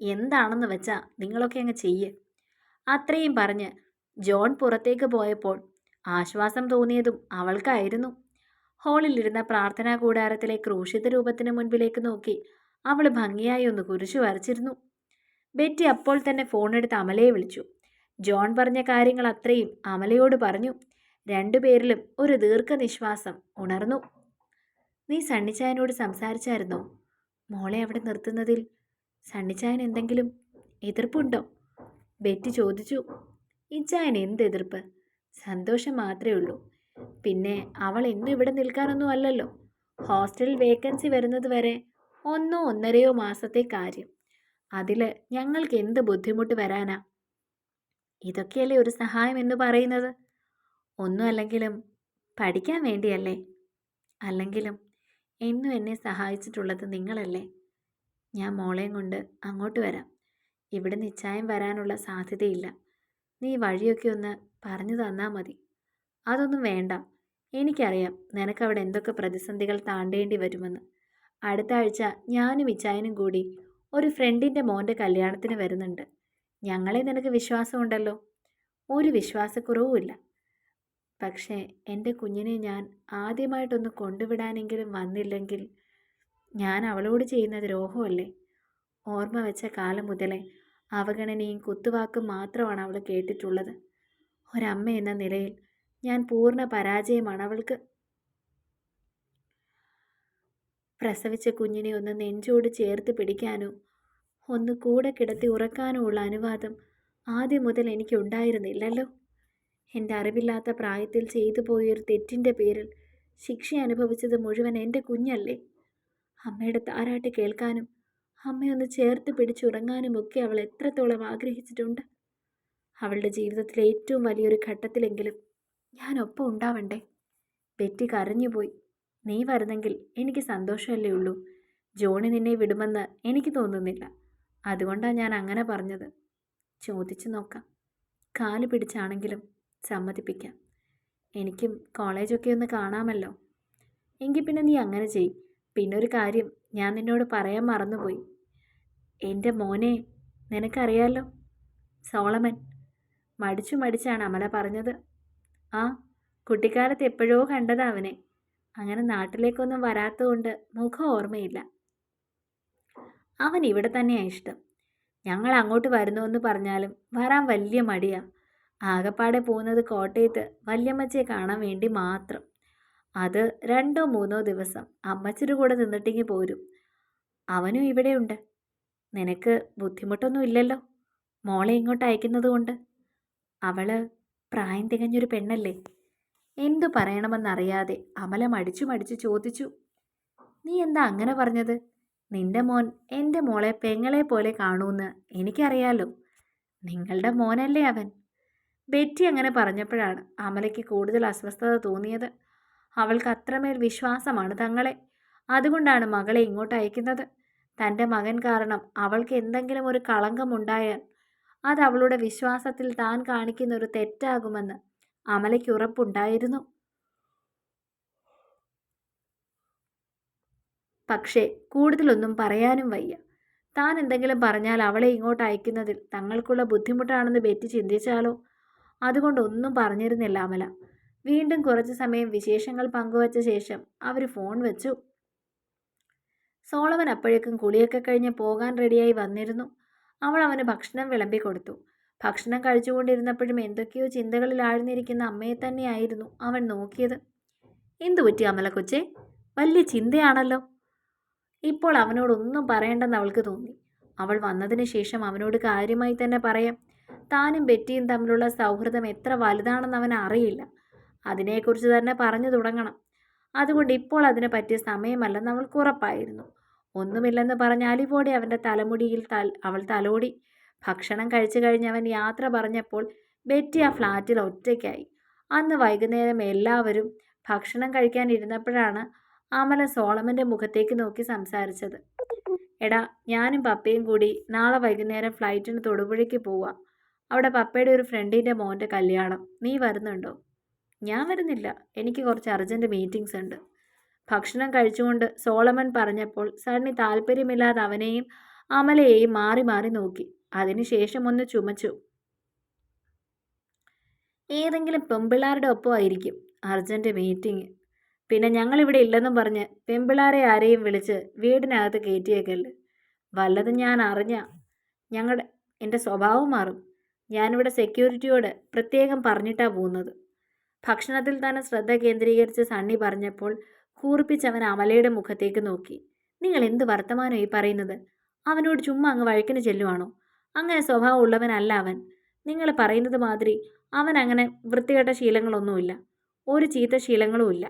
എന്താണെന്ന് വെച്ചാൽ നിങ്ങളൊക്കെ അങ്ങ് ചെയ്യ്. അത്രയും പറഞ്ഞ് ജോൺ പുറത്തേക്ക് പോയപ്പോൾ ആശ്വാസം തോന്നിയതും അവൾക്കായിരുന്നു. ഹോളിലിരുന്ന പ്രാർത്ഥനാ കൂടാരത്തിലെ ക്രൂശിത രൂപത്തിന് മുൻപിലേക്ക് നോക്കി അവൾ ഭംഗിയായി ഒന്ന് കുരിശു വരച്ചിരുന്നു. ബെറ്റി അപ്പോൾ തന്നെ ഫോണെടുത്ത് അമലയെ വിളിച്ചു. ജോൺ പറഞ്ഞ കാര്യങ്ങൾ അത്രയും അമലയോട് പറഞ്ഞു. രണ്ടുപേരിലും ഒരു ദീർഘനിശ്വാസം ഉണർന്നു. നീ സണ്ണിച്ചായനോട് സംസാരിച്ചായിരുന്നോ? മോളെ അവിടെ നിർത്തുന്നതിൽ സണ്ണിച്ചായൻ എന്തെങ്കിലും എതിർപ്പുണ്ടോ? ബെറ്റി ചോദിച്ചു. ഇച്ചായൻ എന്ത് എതിർപ്പ്? സന്തോഷം മാത്രമേ ഉള്ളൂ. പിന്നെ അവൾ ഇന്ന് ഇവിടെ നിൽക്കാനൊന്നും അല്ലല്ലോ. ഹോസ്റ്റലിൽ വേക്കൻസി വരുന്നത് വരെ ഒന്നോ ഒന്നരയോ മാസത്തെ കാര്യം. അതിൽ ഞങ്ങൾക്ക് എന്ത് ബുദ്ധിമുട്ട് വരാനാ? ഇതൊക്കെയല്ലേ ഒരു സഹായം എന്ന് പറയുന്നത്? ഒന്നും അല്ലെങ്കിലും പഠിക്കാൻ വേണ്ടിയല്ലേ? അല്ലെങ്കിലും എന്നും എന്നെ സഹായിച്ചിട്ടുള്ളത് നിങ്ങളല്ലേ? ഞാൻ മോളെയും കൊണ്ട് അങ്ങോട്ട് വരാം. ഇവിടെ നിശ്ചായം വരാനുള്ള സാധ്യതയില്ല. നീ വഴിയൊക്കെ ഒന്ന് പറഞ്ഞു തന്നാൽ മതി. അതൊന്നും വേണ്ട. എനിക്കറിയാം നിനക്കവിടെ എന്തൊക്കെ പ്രതിസന്ധികൾ താണ്ടേണ്ടി വരുമെന്ന്. അടുത്ത ആഴ്ച ഞാനും ഇച്ചായനും കൂടി ഒരു ഫ്രണ്ടിന്റെ മോന്റെ കല്യാണത്തിന് വരുന്നുണ്ട്. ഞങ്ങളെ നിനക്ക് വിശ്വാസമുണ്ടല്ലോ? ഒരു വിശ്വാസക്കുറവുമില്ല പക്ഷേ എന്റെ കുഞ്ഞിനെ ഞാൻ ആദ്യമായിട്ടൊന്ന് കൊണ്ടുവിടാനെങ്കിലും വന്നില്ലെങ്കിൽ ഞാൻ അവളോട് ചെയ്യുന്ന ദ്രോഹമല്ലേ ഓർമ്മ വെച്ച കാലം മുതലേ അവഗണനയും കുത്തുവാക്കും മാത്രമാണ് അവൾ കേട്ടിട്ടുള്ളത്. ഒരമ്മ എന്ന നിലയിൽ ഞാൻ പൂർണ പരാജയമാണ് അവൾക്ക്. പ്രസവിച്ച കുഞ്ഞിനെ ഒന്ന് നെഞ്ചോട് ചേർത്ത് പിടിക്കാനോ ഒന്ന് കൂടെ കിടത്തി ഉറക്കാനോ ഉള്ള അനുവാദം ആദ്യം മുതൽ എനിക്കുണ്ടായിരുന്നില്ലല്ലോ എന്റെ അറിവില്ലാത്ത പ്രായത്തിൽ ചെയ്തു പോയൊരു തെറ്റിന്റെ പേരിൽ ശിക്ഷ അനുഭവിച്ചത് മുഴുവൻ എന്റെ കുഞ്ഞല്ലേ? അമ്മയുടെ താരാട്ട് കേൾക്കാനും അമ്മയൊന്ന് ചേർത്ത് പിടിച്ചുറങ്ങാനും ഒക്കെ അവൾ എത്രത്തോളം ആഗ്രഹിച്ചിട്ടുണ്ട്. അവളുടെ ജീവിതത്തിലെ ഏറ്റവും വലിയൊരു ഘട്ടത്തിലെങ്കിലും ഞാൻ ഒപ്പം ഉണ്ടാവണ്ടേ? ബെറ്റി കരഞ്ഞുപോയി. നീ വരുന്നെങ്കിൽ എനിക്ക് സന്തോഷമല്ലേ ഉള്ളൂ. ജോണി നിന്നെ വിടുമെന്ന് എനിക്ക് തോന്നുന്നില്ല. അതുകൊണ്ടാണ് ഞാൻ അങ്ങനെ പറഞ്ഞത്. ചോദിച്ചു നോക്കാം. കാൽ പിടിച്ചാണെങ്കിലും സമ്മതിപ്പിക്കാം. എനിക്കും കോളേജൊക്കെ ഒന്ന് കാണാമല്ലോ. എങ്കിൽ പിന്നെ നീ അങ്ങനെ ചെയ്. പിന്നെ ഒരു കാര്യം ഞാൻ നിന്നോട് പറയാൻ മറന്നുപോയി. എന്റെ മോനെ നിനക്കറിയാലോ? സോളമൻ മടിച്ചു മടിച്ചാണ് അമല പറഞ്ഞത്. ആ കുട്ടിക്കാലത്ത് എപ്പോഴോ കണ്ടതാ അവനെ. അങ്ങനെ നാട്ടിലേക്കൊന്നും വരാത്തതുകൊണ്ട് മുഖം ഓർമ്മയില്ല. അവൻ ഇവിടെ തന്നെയാണ് ഇഷ്ടം. ഞങ്ങൾ അങ്ങോട്ട് വരുന്നുവെന്ന് പറഞ്ഞാലും വരാൻ വലിയ മടിയാ. ആകപ്പാടെ പോകുന്നത് കോട്ടയത്ത് വല്യമ്മച്ചയെ കാണാൻ വേണ്ടി മാത്രം. അത് രണ്ടോ മൂന്നോ ദിവസം അമ്മച്ചിയുടെ കൂടെ നിന്നിട്ടെങ്കിൽ പോരും. അവനും ഇവിടെയുണ്ട്. നിനക്ക് ബുദ്ധിമുട്ടൊന്നും ഇല്ലല്ലോ? മോളെ ഇങ്ങോട്ട് അയക്കുന്നത് കൊണ്ട്. അവൾ പ്രായം തികഞ്ഞൊരു പെണ്ണല്ലേ? എന്തു പറയണമെന്നറിയാതെ അമല മടിച്ചു മടിച്ചു ചോദിച്ചു. നീ എന്താ അങ്ങനെ പറഞ്ഞത്? നിന്റെ മോൻ എന്റെ മോളെ പെങ്ങളെ പോലെ കാണൂന്ന് എനിക്കറിയാലോ. നിങ്ങളുടെ മോനല്ലേ അവൻ? ബെറ്റി അങ്ങനെ പറഞ്ഞപ്പോഴാണ് അമലയ്ക്ക് കൂടുതൽ അസ്വസ്ഥത തോന്നിയത്. അവൾക്ക് അത്രമേൽ വിശ്വാസമാണ് തങ്ങളെ. അതുകൊണ്ടാണ് മകളെ ഇങ്ങോട്ട് അയക്കുന്നത്. തന്റെ മകൻ കാരണം അവൾക്ക് എന്തെങ്കിലും ഒരു കളങ്കമുണ്ടായാൽ അത് അവളുടെ വിശ്വാസത്തിൽ താൻ കാണിക്കുന്ന ഒരു തെറ്റാകുമെന്ന് അമലയ്ക്ക് ഉറപ്പുണ്ടായിരുന്നു. പക്ഷേ കൂടുതലൊന്നും പറയാനും വയ്യ. താൻ എന്തെങ്കിലും പറഞ്ഞാൽ അവളെ ഇങ്ങോട്ട് അയക്കുന്നതിൽ തങ്ങൾക്കുള്ള ബുദ്ധിമുട്ടാണെന്ന് ബെറ്റി ചിന്തിച്ചാലോ? അതുകൊണ്ടൊന്നും പറഞ്ഞിരുന്നില്ല അമല. വീണ്ടും കുറച്ച് സമയം വിശേഷങ്ങൾ പങ്കുവച്ച ശേഷം അവർ ഫോൺ വെച്ചു. സോളവൻ അപ്പോഴേക്കും കുളിയൊക്കെ കഴിഞ്ഞ് പോകാൻ റെഡിയായി വന്നിരുന്നു. അവൾ അവന് ഭക്ഷണം വിളമ്പി കൊടുത്തു. ഭക്ഷണം കഴിച്ചുകൊണ്ടിരുന്നപ്പോഴും എന്തൊക്കെയോ ചിന്തകളിൽ ആഴ്ന്നിരിക്കുന്ന അമ്മയെ തന്നെയായിരുന്നു അവൻ നോക്കിയത്. എന്തു പറ്റി അമ്മലക്കൊച്ചെ വലിയ ചിന്തയാണല്ലോ. ഇപ്പോൾ അവനോടൊന്നും പറയേണ്ടെന്ന് അവൾക്ക് തോന്നി. അവൾ വന്നതിന് ശേഷം അവനോട് കാര്യമായി തന്നെ പറയാം. താനും ബെറ്റിയും തമ്മിലുള്ള സൗഹൃദം എത്ര വലുതാണെന്ന് അവൻ അറിയില്ല. അതിനെക്കുറിച്ച് തന്നെ പറഞ്ഞു തുടങ്ങണം. അതുകൊണ്ട് ഇപ്പോൾ അതിന് പറ്റിയ സമയമല്ലെന്ന് അവൾക്ക് ഉറപ്പായിരുന്നു. ഒന്നുമില്ലെന്ന് പറഞ്ഞ അലിപോടി അവന്റെ തലമുടിയിൽ തൽ അവൾ തലോടി. ഭക്ഷണം കഴിച്ചു കഴിഞ്ഞ് അവൻ യാത്ര പറഞ്ഞപ്പോൾ ബെറ്റി ആ ഫ്ലാറ്റിൽ ഒറ്റയ്ക്കായി. അന്ന് വൈകുന്നേരം എല്ലാവരും ഭക്ഷണം കഴിക്കാൻ ഇരുന്നപ്പോഴാണ് അമല സോളമന്റെ മുഖത്തേക്ക് നോക്കി സംസാരിച്ചത്. എടാ ഞാനും പപ്പയും കൂടി നാളെ വൈകുന്നേരം ഫ്ലൈറ്റിന് തൊടുപുഴയ്ക്ക് പോവാം. അവിടെ പപ്പയുടെ ഒരു ഫ്രണ്ടിന്റെ മോന്റെ കല്യാണം. നീ വരുന്നുണ്ടോ? ഞാൻ വരുന്നില്ല. എനിക്ക് കുറച്ച് അർജന്റ് മീറ്റിംഗ്സ് ഉണ്ട്. ഭക്ഷണം കഴിച്ചുകൊണ്ട് സോളമൻ പറഞ്ഞപ്പോൾ സണ്ണി താല്പര്യമില്ലാതെ അവനെയും അമലയെയും മാറി മാറി നോക്കി. അതിനുശേഷം ഒന്ന് ചുമച്ചു. ഏതെങ്കിലും പെമ്പിള്ളാരുടെ ഒപ്പമായിരിക്കും അർജന്റ് മീറ്റിംഗ്. പിന്നെ ഞങ്ങളിവിടെ ഇല്ലെന്നും പറഞ്ഞ് പെമ്പിള്ളാരെ ആരെയും വിളിച്ച് വീടിനകത്ത് കയറ്റിയേക്കല്ല്? വല്ലതും ഞാൻ അറിഞ്ഞ ഞങ്ങളുടെ എന്റെ സ്വഭാവം മാറും. ഞാനിവിടെ സെക്യൂരിറ്റിയോട് പ്രത്യേകം പറഞ്ഞിട്ടാണ് പോകുന്നത്. ഭക്ഷണത്തിൽ തന്നെ ശ്രദ്ധ കേന്ദ്രീകരിച്ച് സണ്ണി പറഞ്ഞപ്പോൾ കൂർപ്പിച്ചവൻ അമലയുടെ മുഖത്തേക്ക് നോക്കി. നിങ്ങൾ എന്ത് വർത്തമാനം ഈ പറയുന്നത്? അവനോട് ചുമ്മാ അങ്ങ് വഴക്കിന് ചെല്ലുവാണോ? അങ്ങനെ സ്വഭാവം ഉള്ളവനല്ല അവൻ. നിങ്ങൾ പറയുന്നത് മാതിരി അവൻ അങ്ങനെ വൃത്തികെട്ട ശീലങ്ങളൊന്നുമില്ല. ഒരു ചീത്ത ശീലങ്ങളുമില്ല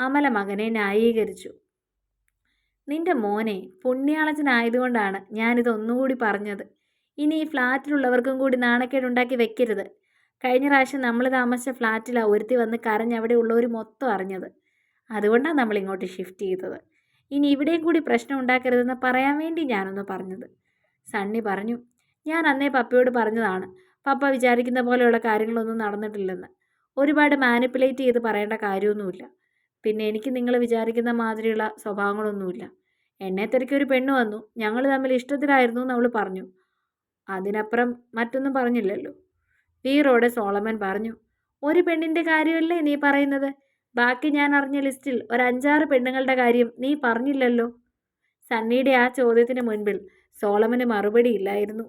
അമല മകനെ ന്യായീകരിച്ചു. നിന്റെ മോനെ പുണ്യാളച്ചനായതുകൊണ്ടാണ് ഞാനിത് ഒന്നുകൂടി പറഞ്ഞത്. ഇനി ഈ ഫ്ലാറ്റിലുള്ളവർക്കും കൂടി നാണക്കേടുണ്ടാക്കി വെക്കരുത്. കഴിഞ്ഞ പ്രാവശ്യം നമ്മൾ താമസിച്ച ഫ്ലാറ്റിലാണ് ഒരുത്തി വന്ന് കരഞ്ഞ് അവിടെ ഉള്ളവർ മൊത്തം അറിഞ്ഞത്. അതുകൊണ്ടാണ് നമ്മൾ ഇങ്ങോട്ട് ഷിഫ്റ്റ് ചെയ്തത്. ഇനി ഇവിടെയും കൂടി പ്രശ്നം ഉണ്ടാക്കരുതെന്ന് പറയാൻ വേണ്ടി ഞാനൊന്ന് പറഞ്ഞത്. സണ്ണി പറഞ്ഞു ഞാൻ അന്നേ പപ്പയോട് പറഞ്ഞതാണ്. പപ്പ വിചാരിക്കുന്ന പോലെയുള്ള കാര്യങ്ങളൊന്നും നടന്നിട്ടില്ലെന്ന്. ഒരുപാട് മാനിപ്പുലേറ്റ് ചെയ്ത് പറയേണ്ട കാര്യമൊന്നുമില്ല. പിന്നെ എനിക്ക് നിങ്ങൾ വിചാരിക്കുന്ന മാതിരിയുള്ള സ്വഭാവങ്ങളൊന്നുമില്ല. എന്നെ തിരക്കി ഒരു പെണ്ണ് വന്നു. ഞങ്ങൾ തമ്മിൽ ഇഷ്ടത്തിലായിരുന്നു എന്ന് അവൾ പറഞ്ഞു. അതിനപ്പുറം മറ്റൊന്നും പറഞ്ഞില്ലല്ലോ. വീറോടെ സോളമൻ പറഞ്ഞു ഒരു പെണ്ണിന്റെ കാര്യമല്ലേ നീ പറയുന്നത്? ബാക്കി ഞാൻ അറിഞ്ഞ ലിസ്റ്റിൽ ഒരു അഞ്ചാറ് പെണ്ണുങ്ങളുടെ കാര്യം നീ പറഞ്ഞില്ലല്ലോ? സണ്ണിയുടെ ആ ചോദ്യത്തിന് മുൻപിൽ സോളമന് മറുപടി ഇല്ലായിരുന്നു.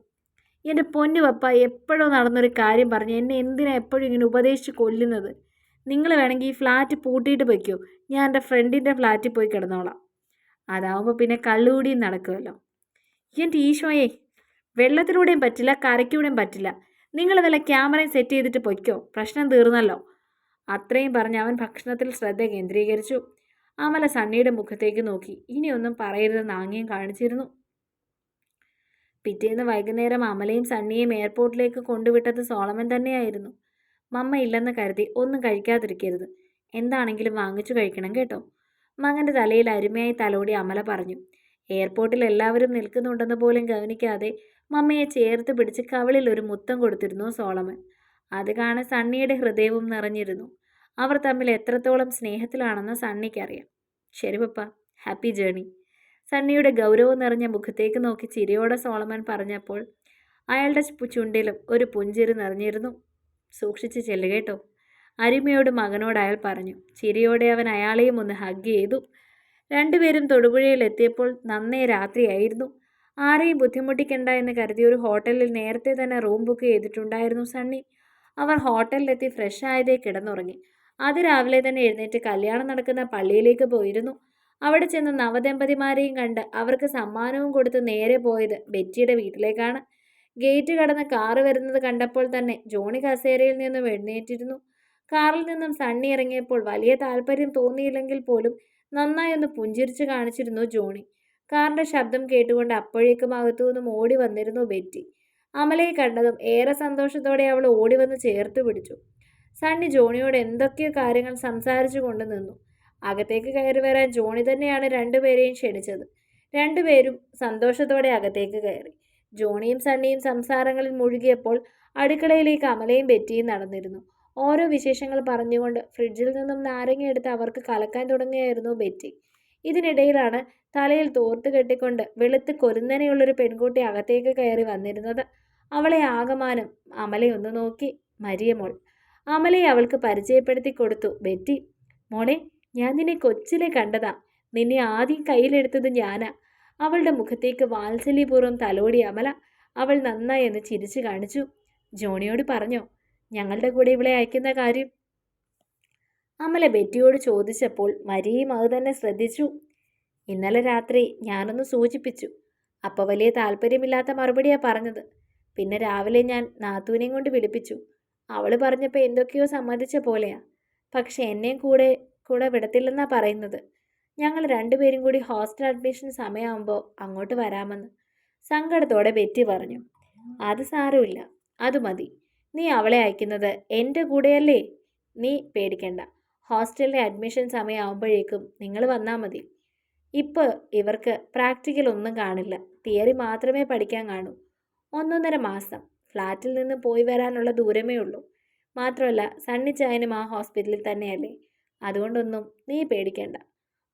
എന്റെ പൊന്നു പപ്പ എപ്പോഴോ നടന്നൊരു കാര്യം പറഞ്ഞ് എന്നെ എന്തിനാ എപ്പോഴും ഇങ്ങനെ ഉപദേശിച്ച് കൊല്ലുന്നത്? നിങ്ങൾ വേണമെങ്കിൽ ഈ ഫ്ലാറ്റ് പൂട്ടിയിട്ട് വയ്ക്കോ ഞാൻ എന്റെ ഫ്രണ്ടിന്റെ ഫ്ലാറ്റിൽ പോയി കിടന്നോളാം. അതാവുമ്പോൾ പിന്നെ കള്ളുകൂടിയും നടക്കുമല്ലോ. എന്റെ ഈശോയെ വെള്ളത്തിലൂടെയും പറ്റില്ല കരയ്ക്കൂടെയും പറ്റില്ല. നിങ്ങൾ വല്ല ക്യാമറയും സെറ്റ് ചെയ്തിട്ട് പൊയ്ക്കോ? പ്രശ്നം തീർന്നല്ലോ. അത്രയും പറഞ്ഞ് അവൻ ഭക്ഷണത്തിൽ ശ്രദ്ധ കേന്ദ്രീകരിച്ചു. അമല സണ്ണിയുടെ മുഖത്തേക്ക് നോക്കി. ഇനിയൊന്നും പറയരുതെന്ന് ആംഗ്യം കാണിച്ചിരുന്നു. പിറ്റേന്ന് വൈകുന്നേരം അമലയും സണ്ണിയും എയർപോർട്ടിലേക്ക് കൊണ്ടുവിട്ടത് സോളമൻ തന്നെയായിരുന്നു. മമ്മ ഇല്ലെന്ന് കരുതി ഒന്നും കഴിക്കാതിരിക്കരുത്. എന്താണെങ്കിലും വാങ്ങിച്ചു കഴിക്കണം കേട്ടോ. മകന്റെ തലയിൽ അരുമയായി തലോടി അമല പറഞ്ഞു. എയർപോർട്ടിൽ എല്ലാവരും നിൽക്കുന്നുണ്ടെന്ന് പോലും ഗവനിക്കാതെ മമ്മയെ ചേർത്ത് പിടിച്ച് കവിളിൽ ഒരു മുത്തം കൊടുത്തിരുന്നു സോളമൻ. അത് കാണാൻ സണ്ണിയുടെ ഹൃദയവും നിറഞ്ഞിരുന്നു. അവർ തമ്മിൽ എത്രത്തോളം സ്നേഹത്തിലാണെന്ന് സണ്ണിക്കറിയാം. ശരി പപ്പ ഹാപ്പി ജേണി. സണ്ണിയുടെ ഗൗരവം നിറഞ്ഞ മുഖത്തേക്ക് നോക്കി ചിരിയോടെ സോളമൻ പറഞ്ഞപ്പോൾ അയാളുടെ ചുണ്ടിലും ഒരു പുഞ്ചിരി നിറഞ്ഞിരുന്നു. സൂക്ഷിച്ച് ചെല്ലുകേട്ടോ അരിമയോട് മകനോട് അയാൾ പറഞ്ഞു. ചിരിയോടെ അവൻ അയാളെയും ഒന്ന് ഹഗ് ചെയ്തു. രണ്ടുപേരും തൊടുപുഴയിൽ എത്തിയപ്പോൾ നന്നേ രാത്രിയായിരുന്നു. ആരെയും ബുദ്ധിമുട്ടിക്കണ്ട എന്ന് കരുതി ഒരു ഹോട്ടലിൽ നേരത്തെ തന്നെ റൂം ബുക്ക് ചെയ്തിട്ടുണ്ടായിരുന്നു സണ്ണി. അവർ ഹോട്ടലിലെത്തി ഫ്രഷ് ആയതേ കിടന്നുറങ്ങി. അതിരാവിലെ തന്നെ എഴുന്നേറ്റ് കല്യാണം നടക്കുന്ന പള്ളിയിലേക്ക് പോയിരുന്നു. അവിടെ ചെന്ന് നവദമ്പതിമാരെയും കണ്ട് അവർക്ക് സമ്മാനവും കൊടുത്ത് നേരെ പോയത് ബെറ്റിയുടെ വീട്ടിലേക്കാണ്. ഗേറ്റ് കടന്ന് കാറ് വരുന്നത് കണ്ടപ്പോൾ തന്നെ ജോണി കസേരയിൽ നിന്നും എഴുന്നേറ്റിരുന്നു. കാറിൽ നിന്നും സണ്ണി ഇറങ്ങിയപ്പോൾ വലിയ താല്പര്യം തോന്നിയില്ലെങ്കിൽ പോലും നന്നായി ഒന്ന് പുഞ്ചിരിച്ച് കാണിച്ചിരുന്നു ജോണി. കാറിന്റെ ശബ്ദം കേട്ടുകൊണ്ട് അപ്പോഴേക്കും അകത്തു നിന്നും ഓടി വന്നിരുന്നു ബെറ്റി. അമലയെ കണ്ടതും ഏറെ സന്തോഷത്തോടെ അവൾ ഓടി വന്ന് ചേർത്ത് പിടിച്ചു. സണ്ണി ജോണിയോട് എന്തൊക്കെയോ കാര്യങ്ങൾ സംസാരിച്ചു കൊണ്ട് നിന്നു. അകത്തേക്ക് കയറി വരാൻ ജോണി തന്നെയാണ് രണ്ടുപേരെയും ക്ഷണിച്ചത്. രണ്ടുപേരും സന്തോഷത്തോടെ അകത്തേക്ക് കയറി. ജോണിയും സണ്ണിയും സംസാരങ്ങളിൽ മുഴുകിയപ്പോൾ അടുക്കളയിലേക്ക് അമലയും ബെറ്റിയും നടന്നിരുന്നു. ഓരോ വിശേഷങ്ങൾ പറഞ്ഞുകൊണ്ട് ഫ്രിഡ്ജിൽ നിന്നും നാരങ്ങ എടുത്ത് അവർക്ക് കലക്കാൻ തുടങ്ങുകയായിരുന്നു ബെറ്റി. ഇതിനിടയിലാണ് തലയിൽ തോർത്ത് കെട്ടിക്കൊണ്ട് വെളുത്ത് കൊരുന്നനെയുള്ളൊരു പെൺകുട്ടി അകത്തേക്ക് കയറി വന്നിരുന്നത്. അവളെ ആകമാനം അമലയൊന്ന് നോക്കി. മരിയമോൾ അമലയെ അവൾക്ക് പരിചയപ്പെടുത്തി കൊടുത്തു. ബെറ്റി മോളെ ഞാൻ നിന്നെ കൊച്ചിലെ കണ്ടതാ. നിന്നെ ആദ്യം കയ്യിലെടുത്തത് ഞാനാ. അവളുടെ മുഖത്തേക്ക് വാത്സല്യപൂർവം തലോടി അമല. അവൾ നന്നായി എന്ന് ചിരിച്ചു കാണിച്ചു. ജോണിയോട് പറഞ്ഞോ ഞങ്ങളുടെ കൂടെ ഇവളെ അയക്കുന്ന കാര്യം? അമല ബെറ്റിയോട് ചോദിച്ചപ്പോൾ മരിയും അത് തന്നെ ശ്രദ്ധിച്ചു. ഇന്നലെ രാത്രി ഞാനൊന്ന് സൂചിപ്പിച്ചു. അപ്പോൾ വലിയ താല്പര്യമില്ലാത്ത മറുപടിയാ പറഞ്ഞത്. പിന്നെ രാവിലെ ഞാൻ നാത്തൂനെയും കൊണ്ട് വിളിപ്പിച്ചു. അവൾ പറഞ്ഞപ്പോൾ എന്തൊക്കെയോ സമ്മതിച്ച പോലെയാ. പക്ഷെ എന്നെയും കൂടെ കൂടെ വിടത്തില്ലെന്നാ പറയുന്നത്. ഞങ്ങൾ രണ്ടുപേരും കൂടി ഹോസ്റ്റൽ അഡ്മിഷൻ സമയമാകുമ്പോൾ അങ്ങോട്ട് വരാമെന്ന് സങ്കടത്തോടെ ബെറ്റി പറഞ്ഞു. അത് സാരമില്ല. അത് മതി. നീ അവളെ അയക്കുന്നത് എന്റെ കൂടെയല്ലേ? നീ പേടിക്കണ്ട. ഹോസ്റ്റലിലെ അഡ്മിഷൻ സമയമാകുമ്പോഴേക്കും നിങ്ങൾ വന്നാൽ മതി. ഇപ്പോൾ ഇവർക്ക് പ്രാക്ടിക്കൽ ഒന്നും കാണില്ല. തിയറി മാത്രമേ പഠിക്കാൻ കാണൂ. ഒന്നൊന്നര മാസം. ഫ്ലാറ്റിൽ നിന്ന് പോയി വരാനുള്ള ദൂരമേ ഉള്ളൂ. മാത്രമല്ല സണ്ണിച്ചായനും ആ ഹോസ്പിറ്റലിൽ തന്നെയല്ലേ? അതുകൊണ്ടൊന്നും നീ പേടിക്കണ്ട.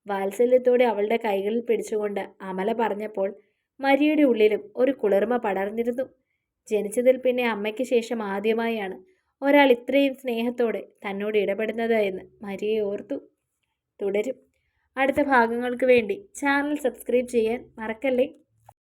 വാത്സല്യത്തോടെ അവളുടെ കൈകളിൽ പിടിച്ചുകൊണ്ട് അമല പറഞ്ഞപ്പോൾ മരിയുടെ ഉള്ളിലും ഒരു കുളിർമ പടർന്നിരുന്നു. ജനിച്ചതിൽ പിന്നെ അമ്മയ്ക്ക് ശേഷം ആദ്യമായാണ് ഒരാൾ ഇത്രയും സ്നേഹത്തോടെ തന്നോട് ഇടപെടുന്നത് എന്ന് മരിയെ ഓർത്തു. തുടരും. അടുത്ത ഭാഗങ്ങൾക്ക് വേണ്ടി ചാനൽ സബ്സ്ക്രൈബ് ചെയ്യാൻ മറക്കല്ലേ?